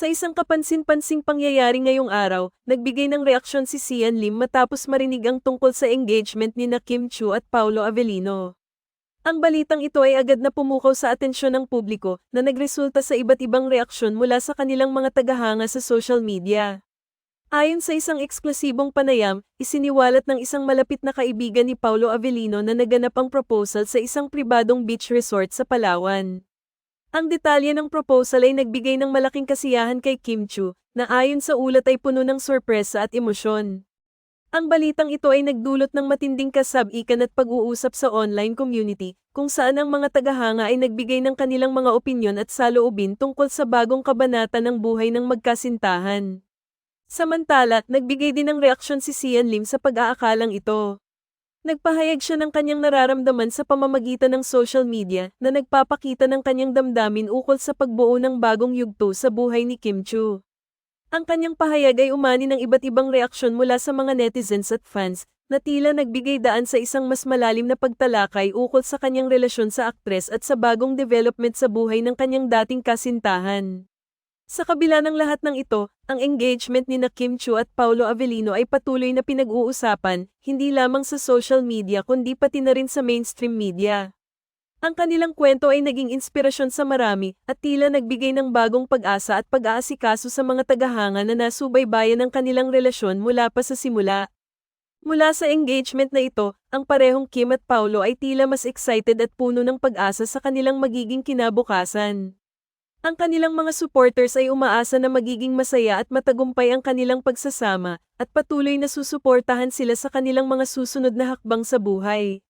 Sa isang kapansin-pansing pangyayari ngayong araw, nagbigay ng reaksyon si Sian Lim matapos marinig ang tungkol sa engagement ni na Kim Chu at Paulo Avellino. Ang balitang ito ay agad na pumukaw sa atensyon ng publiko na nagresulta sa iba't ibang reaksyon mula sa kanilang mga tagahanga sa social media. Ayon sa isang eksklusibong panayam, isiniwalat ng isang malapit na kaibigan ni Paulo Avellino na naganap ang proposal sa isang pribadong beach resort sa Palawan. Ang detalye ng proposal ay nagbigay ng malaking kasiyahan kay Kim Chu, na ayon sa ulat ay puno ng sorpresa at emosyon. Ang balitang ito ay nagdulot ng matinding kasab-ikan at pag-uusap sa online community, kung saan ang mga tagahanga ay nagbigay ng kanilang mga opinyon at saloobin tungkol sa bagong kabanata ng buhay ng magkasintahan. Samantala, nagbigay din ng reaksyon si Sian Lim sa pag-aakalang ito. Nagpahayag siya ng kanyang nararamdaman sa pamamagitan ng social media na nagpapakita ng kanyang damdamin ukol sa pagbuo ng bagong yugto sa buhay ni Kim Chu. Ang kanyang pahayag ay umani ng iba't ibang reaksyon mula sa mga netizens at fans na tila nagbigay daan sa isang mas malalim na pagtalakay ukol sa kanyang relasyon sa aktres at sa bagong development sa buhay ng kanyang dating kasintahan. Sa kabila ng lahat ng ito, ang engagement ni na Kim Chu at Paulo Avellino ay patuloy na pinag-uusapan, hindi lamang sa social media kundi pati na rin sa mainstream media. Ang kanilang kwento ay naging inspirasyon sa marami at tila nagbigay ng bagong pag-asa at pag-aasikaso sa mga tagahanga na nasubaybayan ng kanilang relasyon mula pa sa simula. Mula sa engagement na ito, ang parehong Kim at Paulo ay tila mas excited at puno ng pag-asa sa kanilang magiging kinabukasan. Ang kanilang mga supporters ay umaasa na magiging masaya at matagumpay ang kanilang pagsasama, at patuloy na susuportahan sila sa kanilang mga susunod na hakbang sa buhay.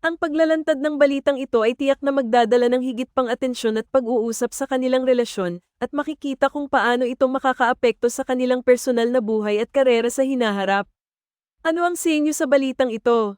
Ang paglalantad ng balitang ito ay tiyak na magdadala ng higit pang atensyon at pag-uusap sa kanilang relasyon, at makikita kung paano ito makakaapekto sa kanilang personal na buhay at karera sa hinaharap. Ano ang sa inyo sa balitang ito?